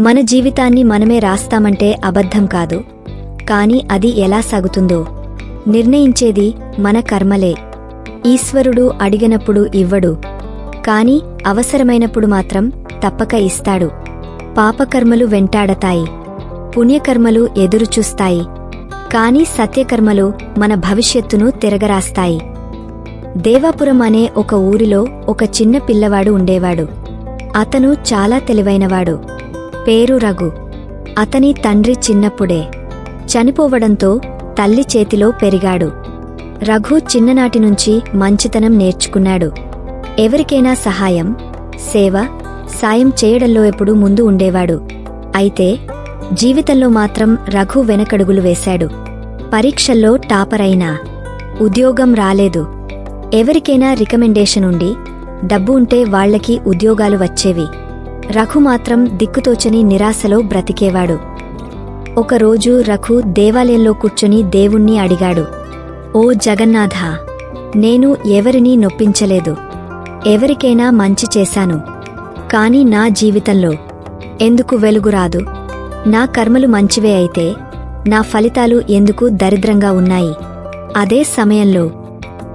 మన జీవితాన్ని మనమే రాస్తామంటే అబద్ధం కాదు. కాని అది ఎలా సాగుతుందో. నిర్ణయించేది మన కర్మలే. ఈశ్వరుడు అడిగినప్పుడు ఇవ్వడు. కాని అవసరమైనప్పుడు మాత్రం తప్పక ఇస్తాడు. పాపకర్మలు వెంటాడతాయి. పుణ్యకర్మలు ఎదురుచూస్తాయి. కాని సత్యకర్మలు మన భవిష్యత్తును తిరగరాస్తాయి. దేవాపురం అనే ఒక ఊరిలో ఒక చిన్న పిల్లవాడు ఉండేవాడు. అతను చాలా తెలివైనవాడు. పేరు రఘు. అతని తండ్రి చిన్నప్పుడే. చనిపోవడంతో తల్లి చేతిలో పెరిగాడు. రఘు చిన్ననాటి నుంచి మంచితనం నేర్చుకున్నాడు. ఎవరికైనా సహాయం సేవ సాయం చేయడంలో ఎప్పుడూ ముందు ఉండేవాడు. అయితే జీవితంలో మాత్రం రఘు వెనకడుగులు వేశాడు. పరీక్షల్లో టాపర్ అయినా ఉద్యోగం రాలేదు. ఎవరికైనా రికమెండేషన్ ఉండి డబ్బు ఉంటే వాళ్ళకి ఉద్యోగాలు వచ్చేవి. రఘు మాత్రం దిక్కుతోచని నిరాశలో బ్రతికేవాడు. ఒకరోజు రఘు దేవాలయంలో కూర్చొని దేవుణ్ణి అడిగాడు. ఓ జగన్నాథ నేను ఎవరినీ నొప్పించలేదు. ఎవరికైనా మంచి చేశాను. కాని నా జీవితంలో ఎందుకు వెలుగురాదు నా కర్మలు మంచివే అయితే నా ఫలితాలు ఎందుకు దరిద్రంగా ఉన్నాయి? అదే సమయంలో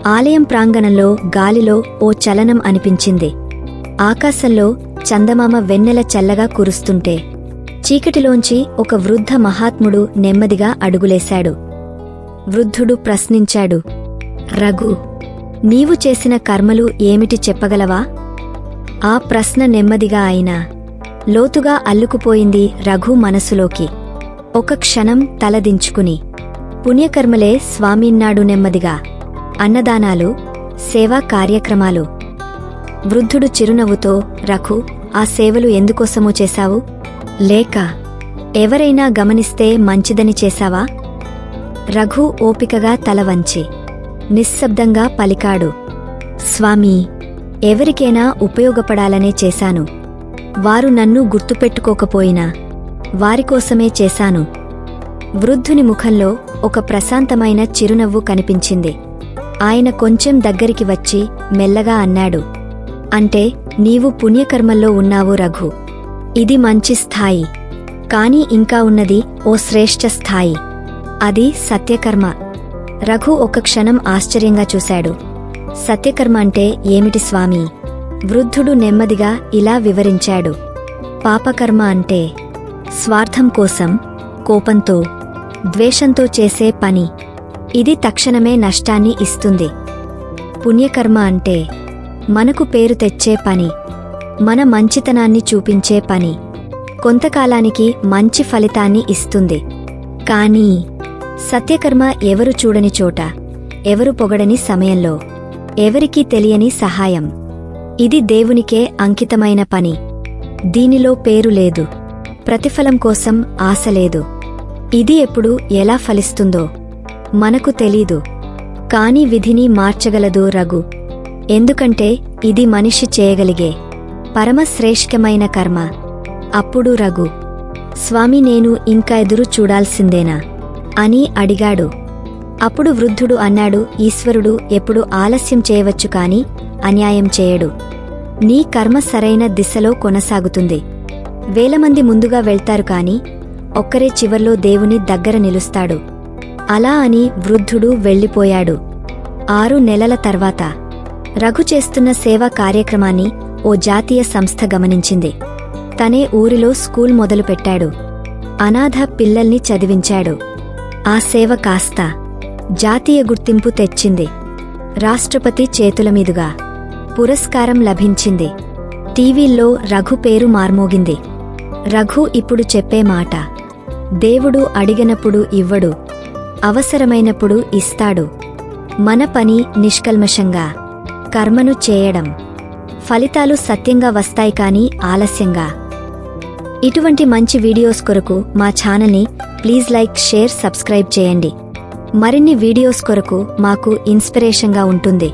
ఆలయం ప్రాంగణంలో గాలిలో ఓ చలనం అనిపించింది. ఆకాశంలో చందమామ వెన్నెల చల్లగా కురుస్తుంటే చీకటిలోంచి ఒక వృద్ధ మహాత్ముడు నెమ్మదిగా అడుగులేశాడు. వృద్ధుడు ప్రశ్నించాడు రఘు నీవు చేసిన కర్మలు ఏమిటి చెప్పగలవా? ఆ ప్రశ్న నెమ్మదిగా అయినా లోతుగా అల్లుకుపోయింది రఘు మనసులోకి. ఒక క్షణం తలదించుకుని పుణ్యకర్మలే స్వామిన్నాడు నెమ్మదిగా. అన్నదానాలు సేవా కార్యక్రమాలు వృద్ధుడు చిరునవ్వుతో రఘు ఆ సేవలు ఎందుకోసమో చేశావు? లేక ఎవరైనా గమనిస్తే మంచిదని చేశావా? రఘు ఓపికగా తల వంచి నిశ్శబ్దంగా పలికాడు స్వామీ ఎవరికైనా ఉపయోగపడాలనే చేశాను. వారు నన్ను గుర్తుపెట్టుకోకపోయినా వారికోసమే చేశాను. వృద్ధుని ముఖంలో ఒక ప్రశాంతమైన చిరునవ్వు కనిపించింది. ఆయన కొంచెం దగ్గరికి వచ్చి మెల్లగా అన్నాడు అంటే నీవు పుణ్యకర్మల్లో ఉన్నావు రఘు. ఇది మంచి స్థాయి. కాని ఇంకా ఉన్నది ఓ శ్రేష్ఠ స్థాయి. అది సత్యకర్మ. రఘు ఒక క్షణం ఆశ్చర్యంగా చూశాడు. సత్యకర్మ అంటే ఏమిటి స్వామి? వృద్ధుడు నెమ్మదిగా ఇలా వివరించాడు. పాపకర్మ అంటే స్వార్థం కోసం కోపంతో ద్వేషంతో చేసే పని. ఇది తక్షణమే నష్టాన్ని ఇస్తుంది. పుణ్యకర్మ అంటే మనకు పేరు తెచ్చే పని మన మంచితనాన్ని చూపించే పని కొంతకాలానికి మంచి ఫలితాన్ని ఇస్తుంది. కానీ సత్యకర్మ ఎవరు చూడని చోట ఎవరు పొగడని సమయంలో ఎవరికీ తెలియని సహాయం. ఇది దేవునికే అంకితమైన పని. దీనిలో పేరు లేదు ప్రతిఫలం కోసం ఆశ లేదు. ఇది ఎప్పుడు ఎలా ఫలిస్తుందో మనకు తెలీదు. కాని విధిని మార్చగలదు రఘు. ఎందుకంటే ఇది మనిషి చేయగలిగే పరమశ్రేష్ఠమైన కర్మ. అప్పుడు రఘు స్వామి నేను ఇంకా ఎదురు చూడాల్సిందేనా? అని అడిగాడు. అప్పుడు వృద్ధుడు అన్నాడు ఈశ్వరుడు ఎప్పుడు ఆలస్యం చేయవచ్చు కాని అన్యాయం చేయడు. నీ కర్మ సరైన దిశలో కొనసాగుతుంది. వేలమంది ముందుగా వెళ్తారు కాని ఒక్కరే చివర్లో దేవుని దగ్గర నిలుస్తాడు. అలా అని వృద్ధుడు వెళ్ళిపోయాడు. ఆరు నెలల తర్వాత రఘు చేస్తున్న సేవా కార్యక్రమాన్ని ఓ జాతీయ సంస్థ గమనించింది. తనే ఊరిలో స్కూల్ మొదలుపెట్టాడు అనాథ పిల్లల్ని చదివించాడు. ఆ సేవ కాస్త జాతీయ గుర్తింపు తెచ్చింది. రాష్ట్రపతి చేతుల మీదుగా పురస్కారం లభించింది. టీవీల్లో రఘు పేరు మార్మోగింది. రఘు ఇప్పుడు చెప్పే మాట దేవుడు అడిగినప్పుడు ఇవ్వడు అవసరమైనప్పుడు ఇస్తాడు. మన పని నిష్కల్మషంగా కర్మను చేయడం. ఫలితాలు సత్యంగా వస్తాయి కానీ ఆలస్యంగా. ఇటువంటి మంచి వీడియోస్ కొరకు మా ఛానల్ని ప్లీజ్ లైక్ షేర్ సబ్స్క్రైబ్ చేయండి. మరిన్ని వీడియోస్ కొరకు మాకు ఇన్స్పిరేషన్గా ఉంటుంది.